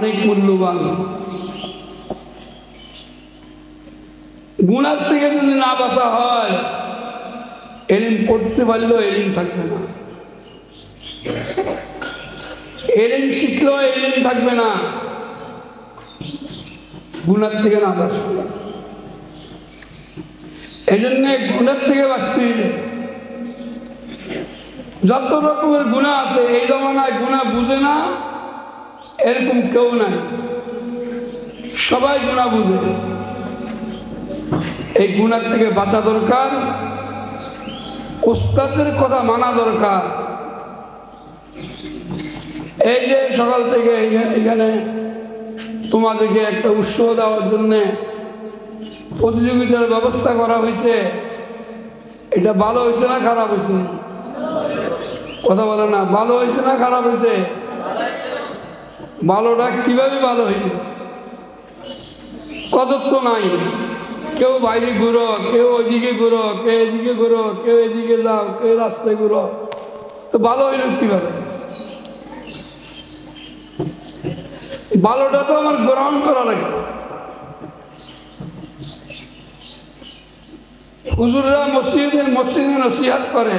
অনেক মূল্যবান। গুণার থেকে যদি না বাসা হয়, এলিম পড়তে পারলেও এলিম থাকবে না। এলিম শিখলেও এলিম থাকবে না। গুণার থেকে না বাঁচতে এই জন্য গুণের থেকে বাঁচতে যত রকমের গুণা আছে, এই জমানায় গুণা বুঝে না এরকম কেউ নাই। সবাই গুণা বুঝে। এই গুণার থেকে বাঁচা দরকার, ওস্তাদের কথা মানা দরকার। এই যে সকাল থেকে এখানে তোমাদেরকে একটা উৎসাহ দেওয়ার জন্যে প্রতিযোগিতার ব্যবস্থা করা হয়েছে। এটা ভালো হয়েছে না খারাপ হয়েছে? কথা বলে না, ভালো হয়েছে না খারাপ হয়েছে? ভালোটা কীভাবে ভালো হয়েছে কত তো নাই। কেউ বাইরে ঘুরো, কেউ ওইদিকে ঘুরো, কেউ এদিকে ঘুরো, কেউ এদিকে যাও, কেউ রাস্তায় ঘুরো। তো ভালো হইল কীভাবে? ভালোটা তো আমার গ্রহণ করা লাগে। হুজুররা মসজিদে মসজিদে নসিহাত করে,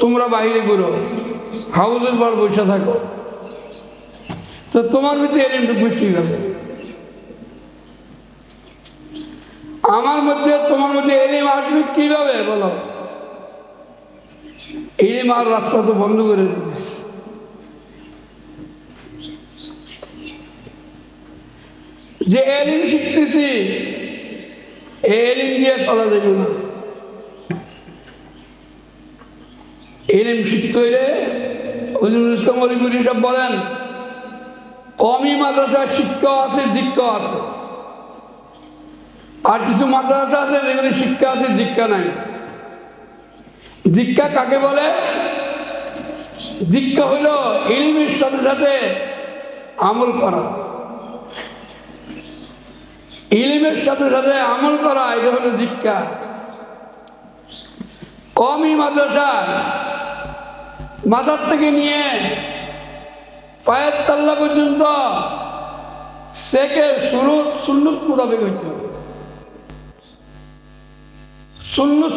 তোমরা বাইরে ঘুরো। হাউজের বার বসে থাকো। তো তোমার ভিতরে এলিম ঢুকবে আছে আমার মধ্যে, তোমার মধ্যে এলিম আসবে কীভাবে, বলো? এলিম আর রাস্তা তো বন্ধ করে দিতেছে যে এলিম শিখতেছি, এলিম দিয়ে চলা যাবে না। এলিম শিখতে হইলে হজরুল ইসলাম অলিগুরি সব বলেন। কমই মাদ্রাসায় শিক্ষা আছে, দীক্ষা আছে। আর কিছু মাদ্রাসা আছে যেগুলি শিক্ষা আছে, দীক্ষা নাই। দীক্ষা কাকে বলে? দীক্ষা হইল ইলমের সাথে সাথে আমল করা। ইলিমের সাথে সাথে আমল করা, এটা হলো দীক্ষা। কমই মাদ্রাসা মাথার থেকে নিয়ে পর্যন্ত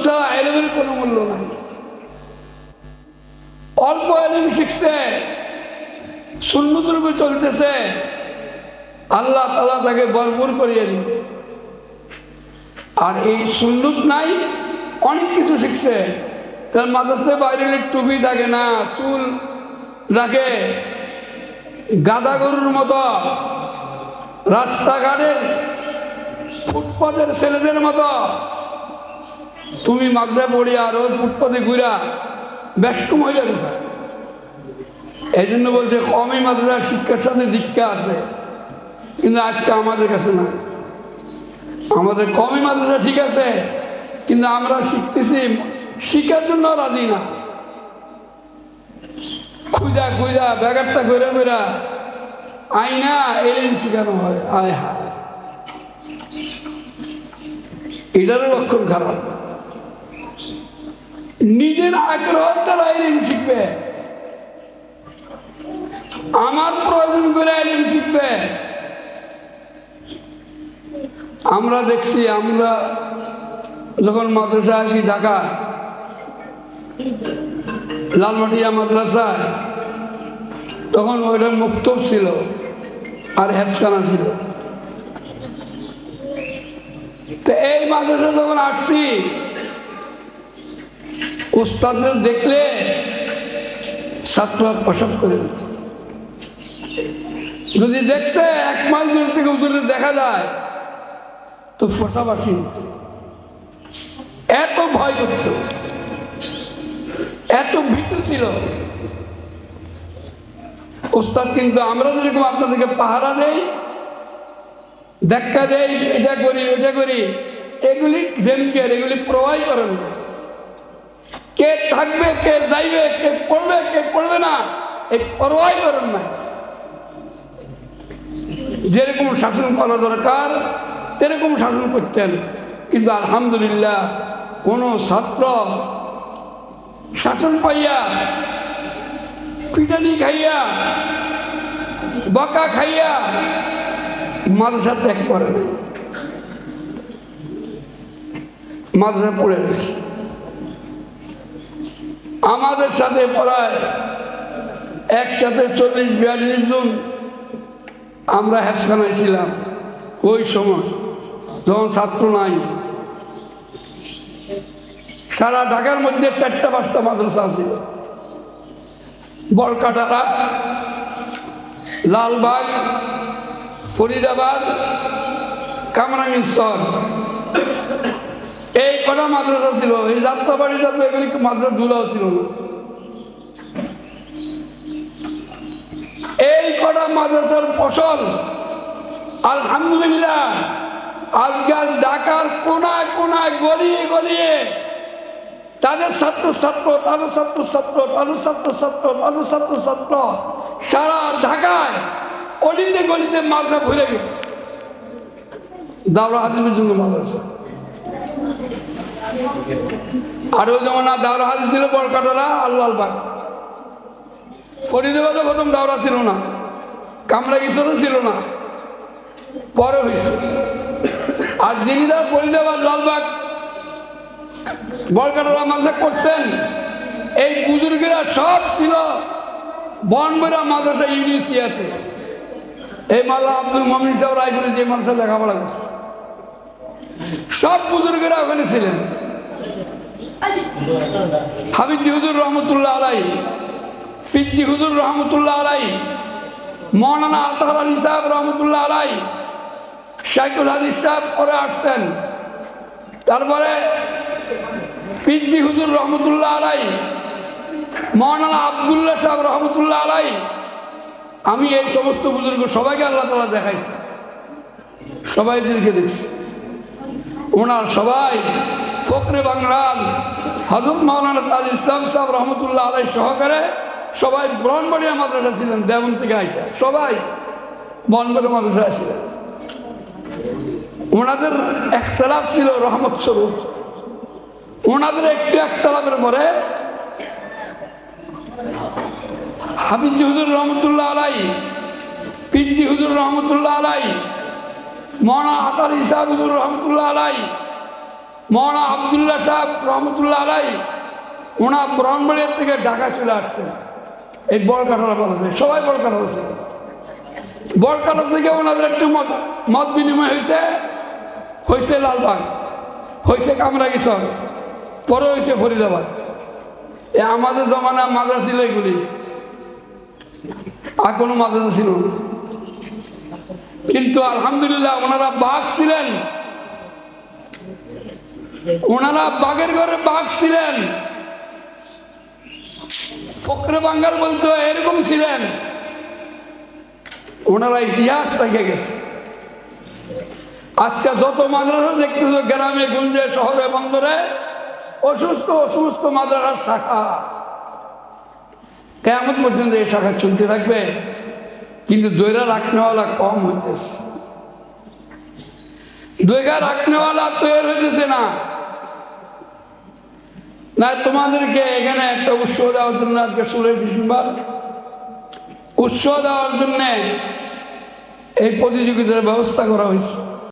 ছাড়া মূল্য নাই। অল্প শিখছে চলতেছে, আল্লাহ তালা তাকে ভরপুর করিয়ে দিবে। আর এই সুন্নত নাই, অনেক কিছু শিখছে। তার মাথাতে বাইরে টুপি থাকে না, চুল রাখে গাদা গরুর মতো রাস্তাঘাটের ফুটপাতের ছেলেদের মতো। তুমি মাদ্রাসা পড়ি আর ওই ফুটপাতে ঘুরা, ব্যস্ত মহিলা কোথায়? এই জন্য বলছে, কমই মাদ্রাসার শিক্ষার সাথে দীক্ষা আছে, কিন্তু আজকে আমাদের কাছে না। আমাদের কমই মাদ্রাসা ঠিক আছে, কিন্তু আমরা শিখতেছি, শিখার জন্য রাজি না। খুঁজা খুঁজা ব্যাগারটা ঘুরে ঘুরা আইনা এলিম শিখানো হয়। আয় হা এটারও লক্ষণ খারাপ। নিজের আগ্রহ দ্বারা এলিম শিখবে। আমার প্রয়োজন করে এলিম শিখবে। আমরা দেখছি, আমরা যখন মাদ্রাসা আসি ঢাকা লালমাটিয়া মাদ্রাসায় তখন ওইটা মুক্ত ছিল আর হেফখানা ছিল। তো এই মাদ্রাসা যখন আসছি উস্তাদের দেখলে ছাত্র প্রসাদ করে দিচ্ছে। যদি দেখছে এক মাইল দূর থেকে উজুরের দেখা যায়, তো ফসাবাসী এত ভয় করত, এত ভীত ছিল। ওস্তাদ, কিন্তু আমরা যেরকম আপনাদেরকে পাহারা দেই, দেখা দেই, এটা করি, ওটা করি, এগুলি ডেমকেয়ার এগুলি প্রবাহ করেন না কে থাকবে, কে যাইবে, কে পড়বে কে পড়বে না এই পরোয়াই করেন না। যেরকম শাসন করা দরকার, তেরকম শাসন করতেন, কিন্তু আলহামদুলিল্লাহ কোনো ছাত্র শাসন পাইয়া পিটানি খাইয়া, বকা খাইয়া মাদ্রাসা ত্যাগ করে না মাদ্রাসা পড়ে গেছে। আমাদের সাথে পড়ায় একসাথে চল্লিশ, বিয়াল্লিশ জন আমরা হ্যাপসানায় ছিলাম ওই সময়, যখন ছাত্র নাই। সারা ঢাকার মধ্যে চারটা পাঁচটা মাদ্রাসা ছিল বরকাটারা, লালবাগ, ফরিদাবাদ কামরাঙ্গীরচর এই কটা মাদ্রাসা ছিল, এই যাত্রাবাড়ি যাত্রা এগুলি মাদ্রাসা ধুলাও ছিল। না এই কটা মাদ্রাসার ফসল, আলহামদুলিল্লাহ, আজকাল ঢাকার কোনায় কোনায় গলিয়ে গলিয়ে তাদের ছাত্র ছাত্র তাদের ছাত্র ছাত্র তাদের ছাত্র ছাত্র তাদের ছাত্র ছাত্র সারা ঢাকায় অলিতে গলিতে মাদ্রাসা ভরে গেছে। দাওরা হাজিমের জন্য মাদ্রাসা আর ওই যেমন না দাওরা হাজি ছিল বরকাটারা আল্লাহবাগ ফরিদাবাদে প্রথম দাওরা ছিল না। কামরা কিশোরও ছিল না। পরে হয়েছে। আর যিনিরা ফরিদাবাদ লালবাগ বরকাটারা মাদ্রাসা করছেন। এই বুজুর্গেরা সব ছিল বনবেরা মাদ্রাসা ইউনিসিয়াতে এই মাল্লা আব্দুল মমিন সাহেব রায়পুরে যে মাদ্রাসা লেখাপড়া করছে। সব বুজুর্গেরা ওখানে ছিলেন। হাবিজি হুজুর রহমতুল্লাহ আলাই, ফিজি হুজুর রহমতুল্লাহ আলাই, মৌলানা আতার আলী সাহেব রহমতুল্লাহ আলাই শাইকুল হাদিস সাহেব পরে আসছেন। তারপরে ফিজি হুজুর রহমতুল্লাহ আলাই মৌলানা আবদুল্লাহ সাহেব রহমতুল্লাহ আলাই, আমি এই সমস্ত বুজুর্গ সবাইকে আল্লাহ তালা দেখাইছি। সবাই সবাইদেরকে দেখছি। ওনার সবাই ফকরে বাংলার হজরত মাওলানা তাজ ইসলাম সাহেব রহমতুল্লাহ আলাই সহকারে সবাই ব্রহ্মবাড়িয়া মাদ্রাসা ছিলেন দেবন থেকে আইসা। সবাই বনবাড়ি মাদ্রাসা ছিলেন ওনাদের একতলাফ ছিল রহমত স্বরূপ। ওনাদের একটু একতলাফের পরে হাবিজি হুজুর রহমতুল্লাহ আলাই পিজি হুজুর রহমতুল্লাহ আলাই মৌনা আতার ইসাহ হুজুর রহমতুল্লাহ আলাই মৌনা আবদুল্লাহ সাহেব রহমতুল্লাহ আলাই ওনা ব্রহ্মবাড়িয়ার থেকে ঢাকা চলে আসতেন এই বড়কাটার মাদ্রাসা সবাই বড়কাটা ছিল বড়কাটা থেকে ওনাদের একটু মত মত বিনিময় হয়েছে হয়েছে লালবাগ, হয়েছে কামরাগিসর। পরে হয়েছে ফরিদাবাদ। এ আমাদের জমানা মাদ্রাসা ছিল এগুলি। আর কোনো মাদ্রাসা ছিল কিন্তু আলহামদুলিল্লাহ ওনারা বাঘ ছিলেন। ওনারা বাঘের ঘরে বাঘ ছিলেন। ফকরে বাঙ্গাল বলতো, এরকম ছিলেন। ওনারা ইতিহাস রেখে গেছে। আজকে যত মাদ্রাসা দেখতেছো, গ্রামে, গুঞ্জে, শহরে, বন্দরে অসুস্থ অসুস্থ মাদ্রাসার শাখা। কেমন পর্যন্ত এই শাখা চলতে থাকবে। কিন্তু দৈরা রাখনেওয়ালা কম হইতেছে। দৈগা রাখনেওয়ালা তৈরি হইতেছে না। না, তোমাদেরকে এখানে একটা উৎসব দেওয়ার জন্য আজকে ষোলোই ডিসেম্বর। উৎসব দেওয়ার জন্য এই প্রতিযোগিতার ব্যবস্থা করা হয়েছে।